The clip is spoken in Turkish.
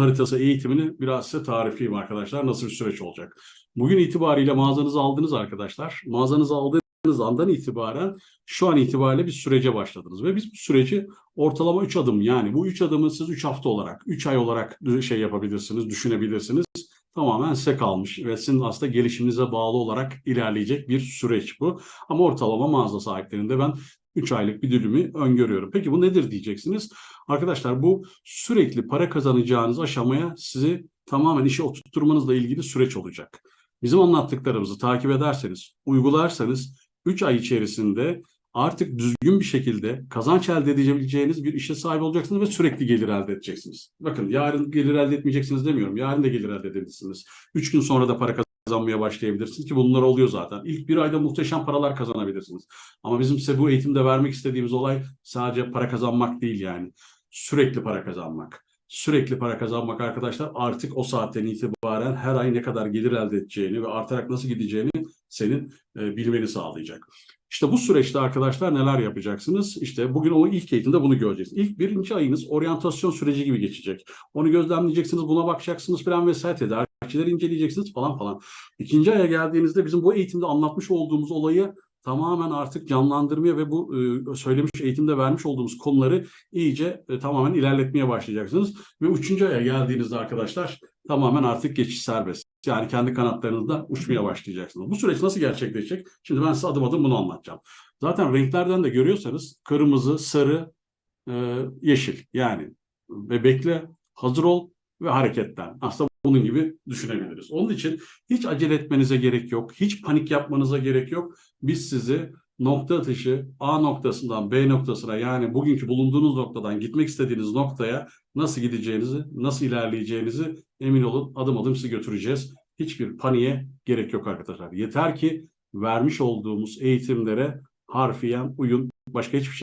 haritası eğitimini biraz size tarifleyeyim arkadaşlar. Nasıl bir süreç olacak? Bugün itibariyle mağazanızı aldınız arkadaşlar. Mağazanızı aldığınız andan itibaren şu an itibariyle bir sürece başladınız. Ve biz bu süreci ortalama 3 adım yani bu 3 adımı siz 3 hafta olarak, 3 ay olarak şey yapabilirsiniz, düşünebilirsiniz. Tamamen size kalmış ve sizin aslında gelişiminize bağlı olarak ilerleyecek bir süreç bu. Ama ortalama mağaza sahiplerinde ben 3 aylık bir dilimi öngörüyorum. Peki bu nedir diyeceksiniz. Arkadaşlar bu sürekli para kazanacağınız aşamaya sizi tamamen işe oturtturmanızla ilgili süreç olacak. Bizim anlattıklarımızı takip ederseniz, uygularsanız 3 ay içerisinde artık düzgün bir şekilde kazanç elde edebileceğiniz bir işe sahip olacaksınız ve sürekli gelir elde edeceksiniz. Bakın yarın gelir elde etmeyeceksiniz demiyorum. Yarın da gelir elde edebilirsiniz. 3 gün sonra da para kazanmaya başlayabilirsiniz ki bunlar oluyor zaten. İlk bir ayda muhteşem paralar kazanabilirsiniz. Ama bizim size bu eğitimde vermek istediğimiz olay sadece para kazanmak değil yani. Sürekli para kazanmak. Sürekli para kazanmak arkadaşlar artık o saatten itibaren her ay ne kadar gelir elde edeceğini ve artarak nasıl gideceğini senin e, bilmeni sağlayacak. İşte bu süreçte arkadaşlar neler yapacaksınız? İşte bugün o ilk eğitimde bunu göreceksiniz. İlk birinci ayınız oryantasyon süreci gibi geçecek. Onu gözlemleyeceksiniz, buna bakacaksınız falan vesaire tedarikçileri inceleyeceksiniz falan falan. İkinci aya geldiğinizde bizim bu eğitimde anlatmış olduğumuz olayı tamamen artık canlandırmaya ve bu e, söylemiş eğitimde vermiş olduğumuz konuları iyice e, tamamen ilerletmeye başlayacaksınız. Ve üçüncü aya geldiğinizde arkadaşlar tamamen artık geçiş serbest. Yani kendi kanatlarınızda uçmaya başlayacaksınız. Bu süreç nasıl gerçekleşecek? Şimdi ben size adım adım bunu anlatacağım. Zaten renklerden de görüyorsanız kırmızı, sarı, e, yeşil. Yani ve bekle, hazır ol ve hareketten. Aslında bunun gibi düşünebiliriz. Onun için hiç acele etmenize gerek yok. Hiç panik yapmanıza gerek yok. Biz sizi nokta atışı A noktasından B noktasına yani bugünkü bulunduğunuz noktadan gitmek istediğiniz noktaya nasıl gideceğinizi, nasıl ilerleyeceğinizi emin olun adım adım sizi götüreceğiz. Hiçbir paniğe gerek yok arkadaşlar. Yeter ki vermiş olduğumuz eğitimlere harfiyen uyun. Başka hiçbir şey